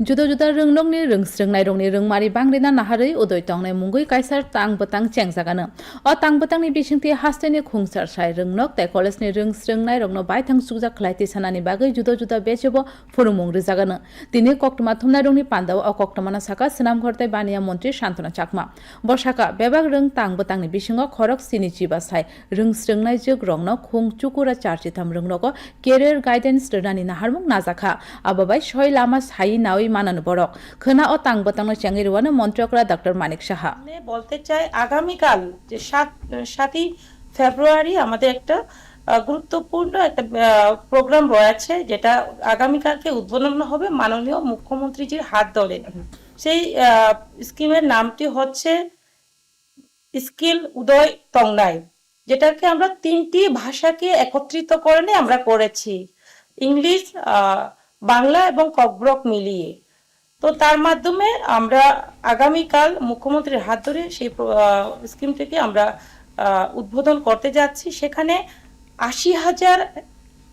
judo juda ronglongni rongsrungnai rongni rongmari bangrina naharui udoi tongnai mungui kaisar tang botang chengjagano o tang botangni bisingti hasteni khungsar sai rongnok tei college-ni rongsrungnai rokno baithang sukjak khlaiti sanani bagui judo juda bechebo phurumung rijagano tini koktoma thumnai rongni pandao o koktomana saka swnamghor tei baniya mantri santona chakma bo saka bebak rong tang botangni bisingo khorok sini chiba sai rongsrungnai juk rokno khung chukura charchitam rongnogo career guidance rwnani naharmung najakha ababai সই লামা সাই নাওই মানানো বরক খনা ও তাং বতাংনো চাঙ্গি রুয়ানো মন্ত্রকরা ডক্টর মানিক সাহা। বলতে চাই, আগামীকাল যে সাত, সাতই ফেব্রুয়ারি আমাদের একটা গুরুত্বপূর্ণ একটা প্রোগ্রাম রয়েছে, যেটা আগামীকালকে উদ্বোধন হবে মাননীয় মুখ্যমন্ত্রীজির হাত ধরে। সেই স্কিমের নামটি হচ্ছে স্কিল উদয় তংনাই, যেটাকে আমরা তিনটি ভাষাকে একত্রিত করে আমরা করেছি। ইংলিশ বাংলা এবং ককব্রক মিলিয়ে। তো তার মাধ্যমে আমরা আগামীকাল মুখ্যমন্ত্রীর হাত ধরে সেই স্কিমটিকে আমরা উদ্বোধন করতে যাচ্ছি। সেখানে আশি হাজার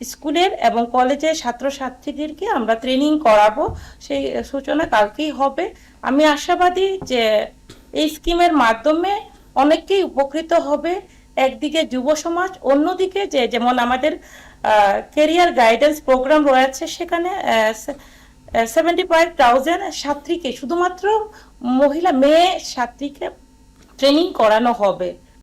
স্কুলের এবং কলেজের ছাত্রছাত্রীদেরকে আমরা ট্রেনিং করাবো। সেই সূচনা কালকেই হবে। আমি আশাবাদী যে এই স্কিমের মাধ্যমে অনেকেই উপকৃত হবে। একদিকে যুব সমাজ, অন্যদিকে যে যেমন আমাদের কেরিয়ার গাইডেন্স প্রোগ্রাম রয়েছে সেখানে সেভেন্টি ফাইভ থাউজেন্ড ছাত্রীকে, শুধুমাত্র মহিলা, মেয়ে ছাত্রীকে ট্রেনিং করানো হবে।